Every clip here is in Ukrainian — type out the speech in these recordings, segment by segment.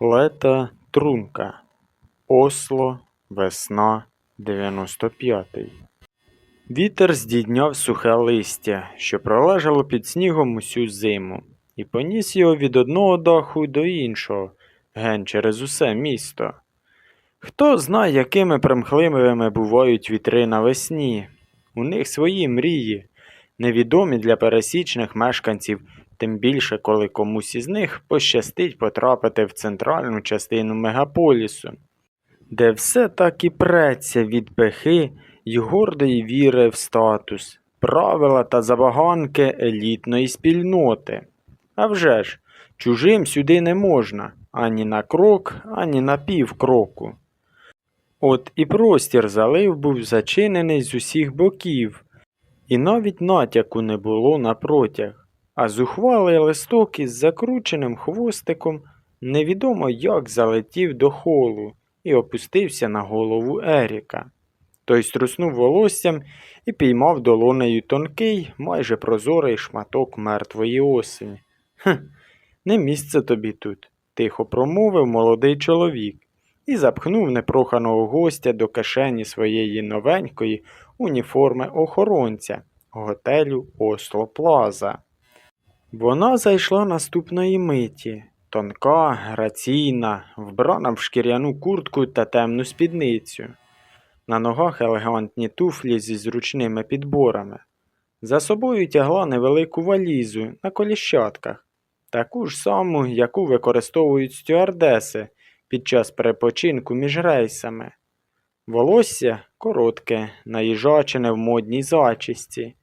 Лета Трунка. Осло. Весна 95-й. Вітер здійняв сухе листя, що пролежало під снігом усю зиму, і поніс його від одного даху до іншого, ген через усе місто. Хто знає, якими примхливими бувають вітри навесні. У них свої мрії, невідомі для пересічних мешканців, тим більше, коли комусь із них пощастить потрапити в центральну частину мегаполісу, де все так і преться від пихи й гордої віри в статус, правила та забаганки елітної спільноти. А вже ж, чужим сюди не можна ані на крок, ані на півкроку. От і простір залив був зачинений з усіх боків, і навіть натяку не було на протяг, а зухвалий листок із закрученим хвостиком невідомо як залетів до холу і опустився на голову Еріка. Той струснув волоссям і піймав долонею тонкий, майже прозорий шматок мертвої осені. Хм, не місце тобі тут, тихо промовив молодий чоловік і запхнув непроханого гостя до кишені своєї новенької уніформи охоронця готелю Осло Плаза. Вона зайшла наступної миті, тонка, граційна, вбрана в шкіряну куртку та темну спідницю. На ногах елегантні туфлі зі зручними підборами. За собою тягла невелику валізу на коліщатках, таку ж саму, яку використовують стюардеси під час перепочинку між рейсами. Волосся коротке, наїжачене в модній зачісті,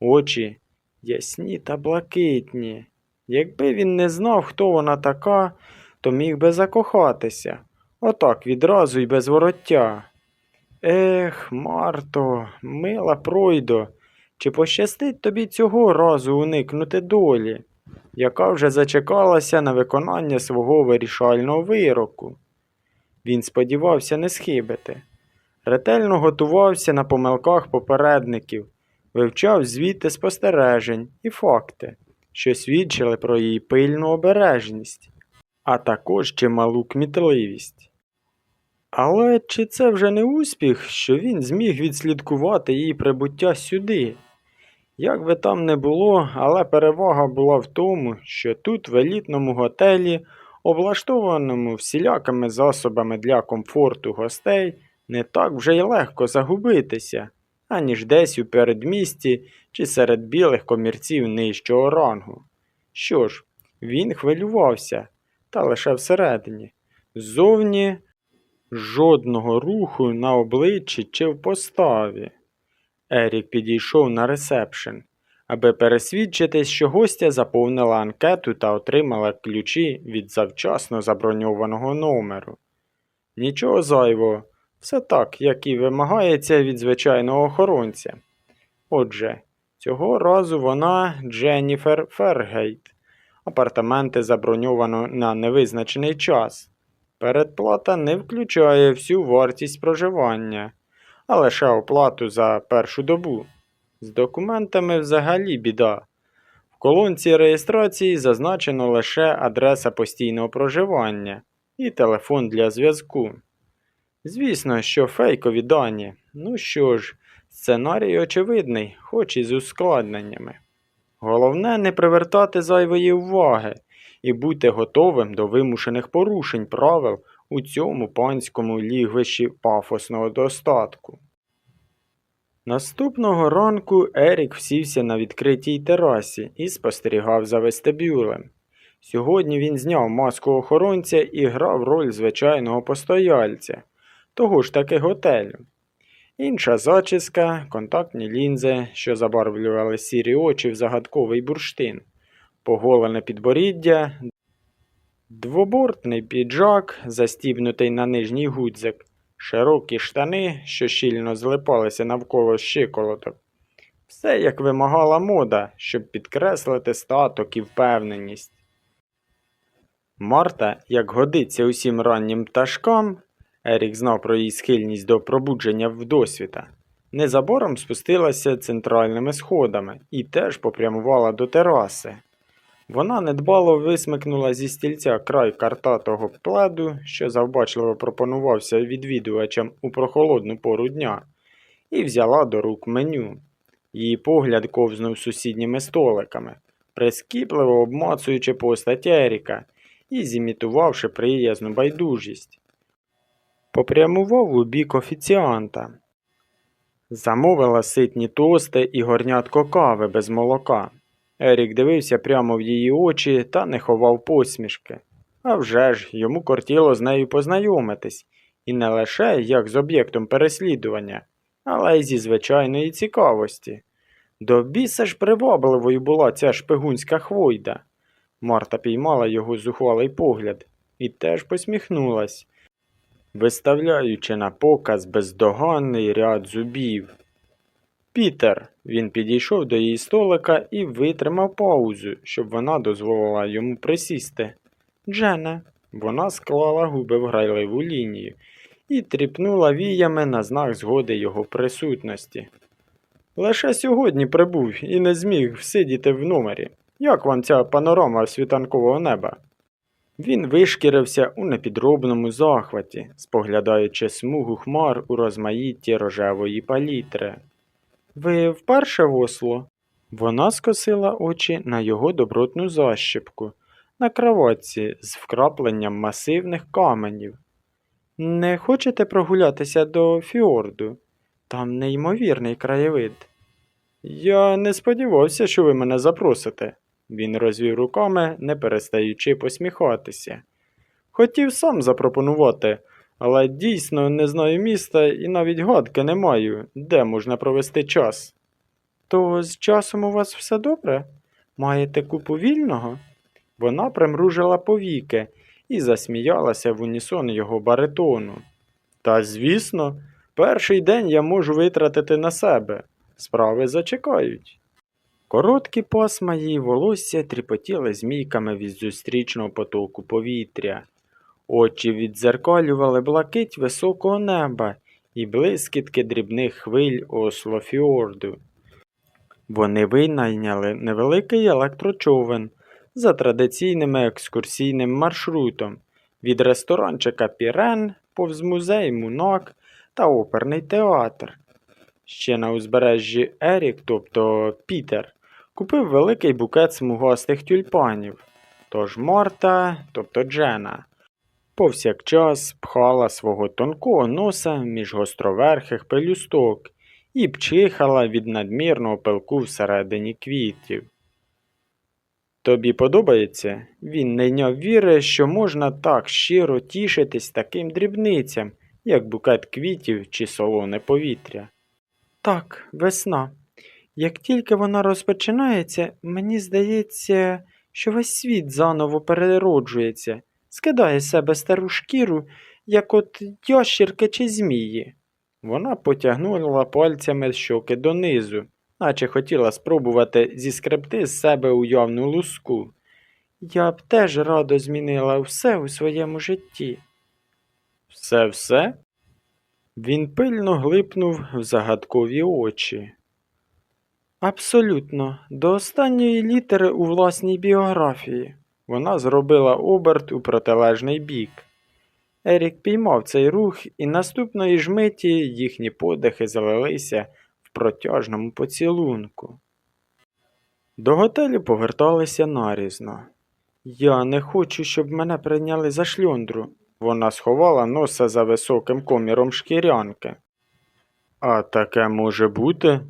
очі ясні та блакитні. Якби він не знав, хто вона така, то міг би закохатися. Отак відразу й без вороття. Ех, Марто, мила пройдо, чи пощастить тобі цього разу уникнути долі, яка вже зачекалася на виконання свого вирішального вироку? Він сподівався не схибити. Ретельно готувався на помилках попередників, вивчав звіти спостережень і факти, що свідчили про її пильну обережність, а також чималу кмітливість. Але чи це вже не успіх, що він зміг відслідкувати її прибуття сюди? Як би там не було, але перевага була в тому, що тут, в елітному готелі, облаштованому всілякими засобами для комфорту гостей, не так вже й легко загубитися, аніж десь у передмісті чи серед білих комірців нижчого рангу. Що ж, він хвилювався, та лише всередині. Ззовні жодного руху на обличчі чи в поставі. Ерік підійшов на ресепшн, аби пересвідчитись, що гостя заповнила анкету та отримала ключі від завчасно заброньованого номеру. Нічого зайвого, все так, як і вимагається від звичайного охоронця. Отже, цього разу вона Дженніфер Фергейт. Апартаменти заброньовано на невизначений час. Передплата не включає всю вартість проживання, а лише оплату за першу добу. З документами взагалі біда. В колонці реєстрації зазначено лише адреса постійного проживання і телефон для зв'язку. Звісно, що фейкові дані. Ну що ж, сценарій очевидний, хоч і з ускладненнями. Головне не привертати зайвої уваги і бути готовим до вимушених порушень правил у цьому панському лігвищі пафосного достатку. Наступного ранку Ерік всівся на відкритій терасі і спостерігав за вестибюлем. Сьогодні він зняв маску охоронця і грав роль звичайного постояльця, того ж таки готелю. Інша зачіска, контактні лінзи, що забарвлювали сірі очі в загадковий бурштин, поголене підборіддя, двобортний піджак, застібнутий на нижній гудзик, широкі штани, що щільно злипалися навколо щиколоток. Все як вимагала мода, щоб підкреслити статок і впевненість. Марта, як годиться усім раннім пташкам, Ерік знав про її схильність до пробудження вдосвіта, незабаром спустилася центральними сходами і теж попрямувала до тераси. Вона недбало висмикнула зі стільця край картатого пледу, що завбачливо пропонувався відвідувачам у прохолодну пору дня, і взяла до рук меню. Її погляд ковзнув сусідніми столиками, прискіпливо обмацуючи постать Еріка і зімітувавши приязну байдужість. Попрямував у бік офіціанта. Замовила ситні тости і горнятко кави без молока. Ерік дивився прямо в її очі та не ховав посмішки. А вже ж йому кортіло з нею познайомитись, і не лише як з об'єктом переслідування, але й зі звичайної цікавості. До біса ж привабливою була ця шпигунська хвойда. Марта піймала його зухвалий погляд і теж посміхнулась, виставляючи на показ бездоганний ряд зубів. Пітер, він підійшов до її столика і витримав паузу, щоб вона дозволила йому присісти. Джене, вона склала губи в грайливу лінію і тріпнула віями на знак згоди його присутності. Лише сьогодні прибув і не зміг всидіти в номері. Як вам ця панорама світанкового неба? Він вишкірився у непідробному захваті, споглядаючи смугу хмар у розмаїтті рожевої палітри. Ви вперше Осло? Вона скосила очі на його добротну защіпку, на кроватці з вкрапленням масивних каменів. Не хочете прогулятися до фіорду? Там неймовірний краєвид. Я не сподівався, що ви мене запросите. Він розвів руками, не перестаючи посміхатися. Хотів сам запропонувати, але дійсно не знаю міста і навіть гадки не маю, де можна провести час. То з часом у вас все добре? Маєте купу вільного? Вона примружила повіки і засміялася в унісон його баритону. Та звісно, перший день я можу витратити на себе. Справи зачекають. Короткі пасма її волосся тріпотіли змійками від зустрічного потоку повітря. Очі віддзеркалювали блакить високого неба і блискітки дрібних хвиль Ослофіорду. Вони винайняли невеликий електрочовен за традиційним екскурсійним маршрутом від ресторанчика Пірен повз музей Мунак та оперний театр. Ще на узбережжі Ерік, тобто Пітер, купив великий букет смугастих тюльпанів. Тож Марта, тобто Джена, повсякчас пхала свого тонкого носа між гостроверхих пелюсток і пчихала від надмірного пилку всередині квітів. Тобі подобається? Він не йняв віри, що можна так щиро тішитись таким дрібницям, як букет квітів чи солоне повітря. Так, весна. Як тільки вона розпочинається, мені здається, що весь світ заново перероджується, скидає з себе стару шкіру, як от ящірки чи змії. Вона потягнула пальцями щоки донизу, наче хотіла спробувати зіскребти з себе уявну луску. Я б теж радо змінила все у своєму житті. Все все? Він пильно глипнув в загадкові очі. Абсолютно, до останньої літери у власній біографії. Вона зробила оберт у протилежний бік. Ерік піймав цей рух, і наступної ж миті їхні подихи залилися в протяжному поцілунку. До готелю поверталися нарізно. Я не хочу, щоб мене прийняли за шльондру. Вона сховала носа за високим коміром шкірянки. А таке може бути?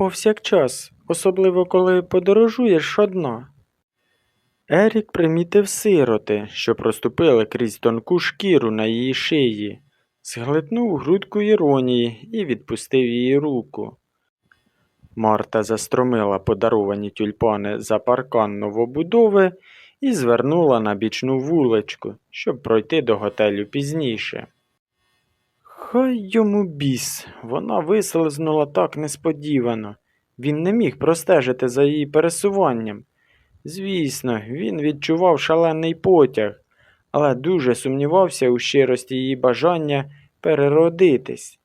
Повсякчас, особливо коли подорожуєш одна. Ерік примітив сироти, що проступили крізь тонку шкіру на її шиї, зглитнув грудку іронії і відпустив її руку. Марта застромила подаровані тюльпани за паркан новобудови і звернула на бічну вуличку, щоб пройти до готелю пізніше. Хай йому біс, вона вислизнула так несподівано. Він не міг простежити за її пересуванням. Звісно, він відчував шалений потяг, але дуже сумнівався у щирості її бажання переродитись.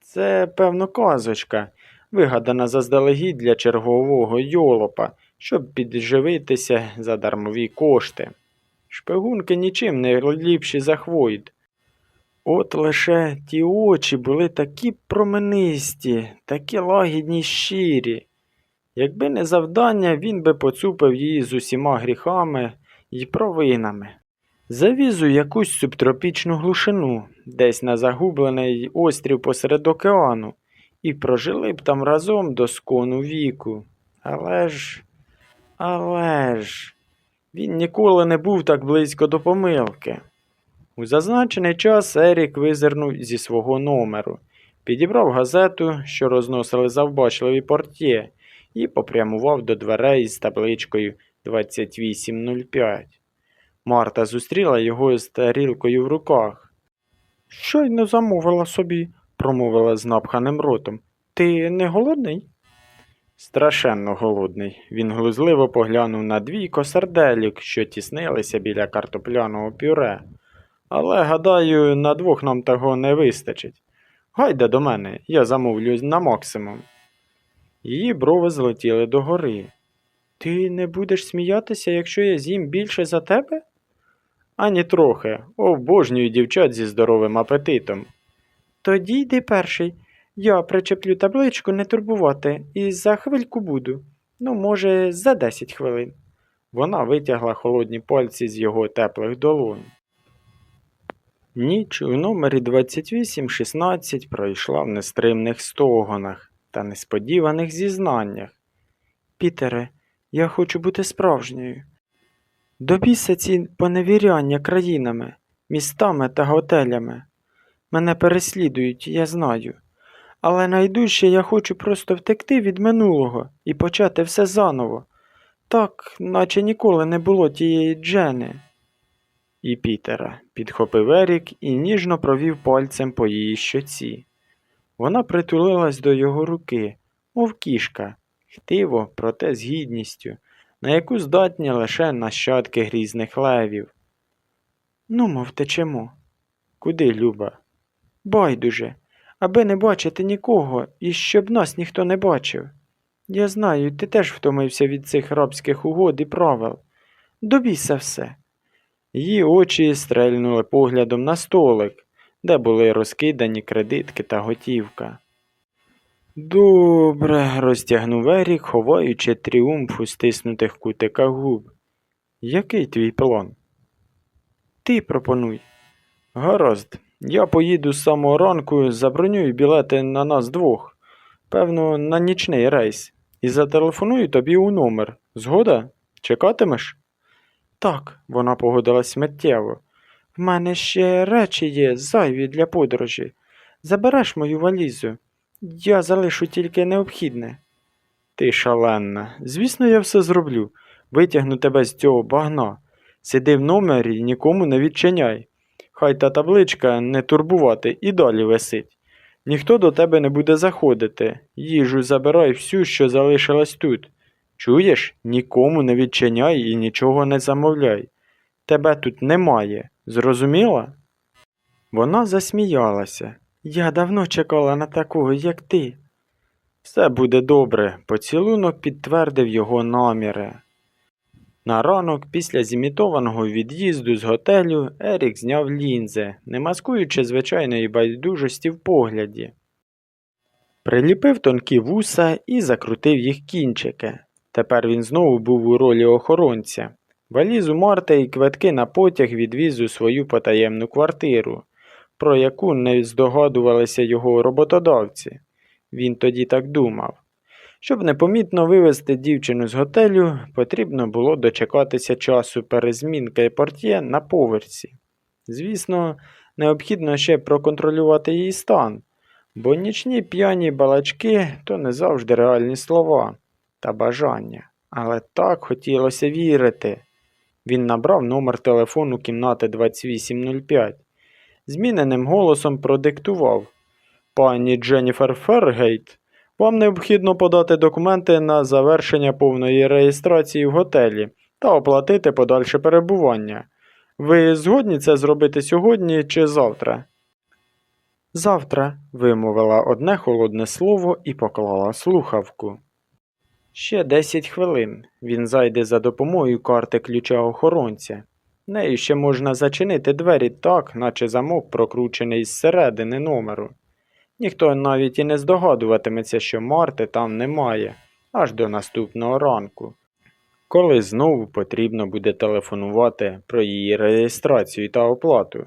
Це, певно, казочка, вигадана заздалегідь для чергового йолопа, щоб підживитися за дармові кошти. Шпигунки нічим не ліпші за Хвойд. От лише ті очі були такі променисті, такі лагідні й щирі. Якби не завдання, він би поцупив її з усіма гріхами й провинами. Завіз у якусь субтропічну глушину, десь на загублений острів посеред океану, і прожили б там разом до скону віку. Але ж, але ж, він ніколи не був так близько до помилки. У зазначений час Ерік визирнув зі свого номеру, підібрав газету, що розносили завбачливі портє, і попрямував до дверей з табличкою 2805. Марта зустріла його з тарілкою в руках. Щойно замовила собі, промовила з напханим ротом. Ти не голодний? Страшенно голодний. Він глузливо поглянув на двійко сарделік, що тіснилися біля картопляного пюре. Але, гадаю, на двох нам того не вистачить. Гайда до мене, я замовлю на максимум. Її брови злетіли догори. Ти не будеш сміятися, якщо я з'їм більше за тебе? Ані трохи. Обожнюю дівчат зі здоровим апетитом. Тоді йди перший. Я причеплю табличку не турбувати і за хвильку буду. Ну, може, за 10 хвилин. Вона витягла холодні пальці з його теплих долонь. Ніч у номері 2816 пройшла в нестримних стогонах та несподіваних зізнаннях. Пітере, я хочу бути справжньою. До біса ці поневіряння країнами, містами та готелями. Мене переслідують, я знаю. Але найдужче я хочу просто втекти від минулого і почати все заново. Так, наче ніколи не було тієї Джени. І Пітера, підхопив Ерік і ніжно провів пальцем по її щоці. Вона притулилась до його руки, мов кішка, хтиво, проте з гідністю, на яку здатні лише нащадки грізних левів. Ну, мов течемо. Куди, Люба? Байдуже, аби не бачити нікого і щоб нас ніхто не бачив. Я знаю, ти теж втомився від цих рабських угод і правил. Добійся все. Її очі стрельнули поглядом на столик, де були розкидані кредитки та готівка. Добре, розтягнув Ерік, ховаючи тріумф у стиснутих кутиках губ. Який твій план? Ти пропонуй. Гаразд, я поїду з самого ранку, забронюю білети на нас двох, певно, на нічний рейс, і зателефоную тобі у номер. Згода? Чекатимеш? Так, вона погодилась миттєво. В мене ще речі є зайві для подорожі. Забереш мою валізу. Я залишу тільки необхідне. Ти шаленна. Звісно, я все зроблю. Витягну тебе з цього багна. Сиди в номері і нікому не відчиняй. Хай та табличка не турбувати і далі висить. Ніхто до тебе не буде заходити. Їжу забирай всю, що залишилась тут. Чуєш, нікому не відчиняй і нічого не замовляй. Тебе тут немає. Зрозуміла? Вона засміялася. Я давно чекала на такого, як ти. Все буде добре, поцілунок підтвердив його наміри. На ранок, після зімітованого від'їзду з готелю, Ерік зняв лінзи, не маскуючи звичайної байдужості в погляді. Приліпив тонкі вуса і закрутив їх кінчики. Тепер він знову був у ролі охоронця. Валізу Марта і квитки на потяг відвіз у свою потаємну квартиру, про яку не здогадувалися його роботодавці. Він тоді так думав. Щоб непомітно вивезти дівчину з готелю, потрібно було дочекатися часу перезмінки портє на поверсі. Звісно, необхідно ще проконтролювати її стан, бо нічні п'яні балачки то не завжди реальні слова та бажання. Але так хотілося вірити. Він набрав номер телефону кімнати 2805. Зміненим голосом продиктував Пані Дженніфер Фергейт, вам необхідно подати документи на завершення повної реєстрації в готелі та оплатити подальше перебування. Ви згодні це зробити сьогодні чи завтра? Завтра, вимовила одне холодне слово і поклала слухавку. Ще 10 хвилин. Він зайде за допомогою карти ключа охоронця. Нею ще можна зачинити двері так, наче замок прокручений зсередини номеру. Ніхто навіть і не здогадуватиметься, що Марти там немає, аж до наступного ранку. Коли знову потрібно буде телефонувати про її реєстрацію та оплату.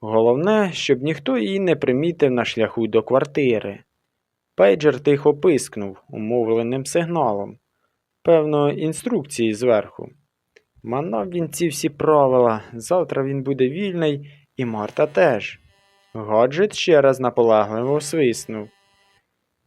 Головне, щоб ніхто її не примітив на шляху до квартири. Пейджер тихо пискнув умовленим сигналом. Певно, інструкції зверху. Манав він ці всі правила, завтра він буде вільний, і Марта теж. Гаджет ще раз наполегливо свиснув.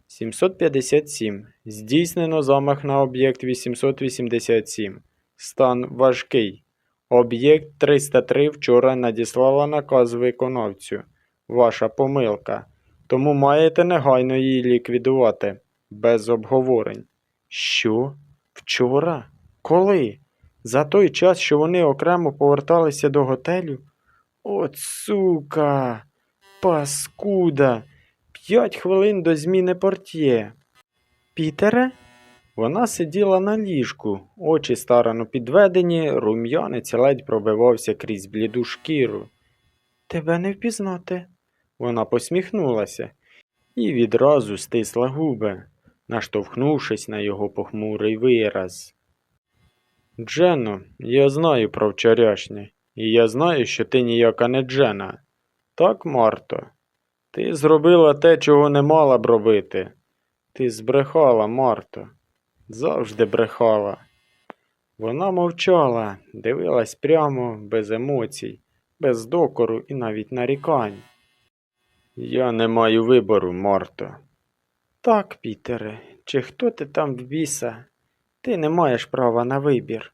757. Здійснено замах на об'єкт 887. Стан важкий. Об'єкт 303 вчора надіслала наказ виконавцю. Ваша помилка. Тому маєте негайно її ліквідувати. Без обговорень. Що? Вчора? Коли? За той час, що вони окремо поверталися до готелю? От сука! Паскуда! П'ять хвилин до зміни портьє. Пітере? Вона сиділа на ліжку, очі старано підведені, рум'янець ледь пробивався крізь бліду шкіру. Тебе не впізнати. Вона посміхнулася і відразу стисла губи, наштовхнувшись на його похмурий вираз. Джено, я знаю про вчорашнє, і я знаю, що ти ніяка не Джена. Так, Марто? Ти зробила те, чого не мала б робити. Ти збрехала, Марто. Завжди брехала. Вона мовчала, дивилась прямо, без емоцій, без докору і навіть нарікань. Я не маю вибору, Марто. Так, Пітере, чи хто ти там в біса? Ти не маєш права на вибір.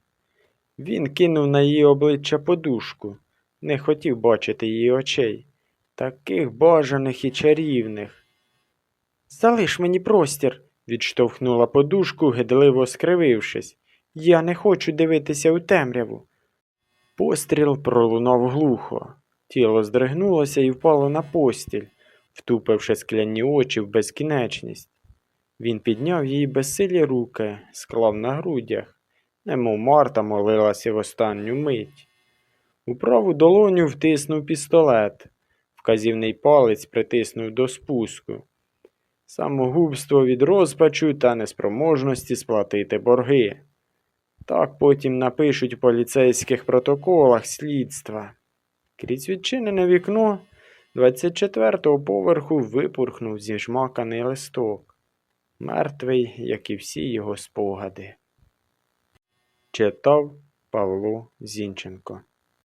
Він кинув на її обличчя подушку, не хотів бачити її очей, таких бажаних і чарівних. Залиш мені простір, відштовхнула подушку, гидливо скривившись. Я не хочу дивитися у темряву. Постріл пролунав глухо. Тіло здригнулося і впало на постіль, втупивши скляні очі в безкінечність. Він підняв її безсилі руки, склав на грудях, немов Марта молилася в останню мить. У праву долоню втиснув пістолет, вказівний палець притиснув до спуску. Самогубство від розпачу та неспроможності сплатити борги. Так потім напишуть у поліцейських протоколах слідства. Крізь відчинене вікно 24-го поверху випурхнув зіжмаканий листок, мертвий, як і всі його спогади. Читав Павло Зінченко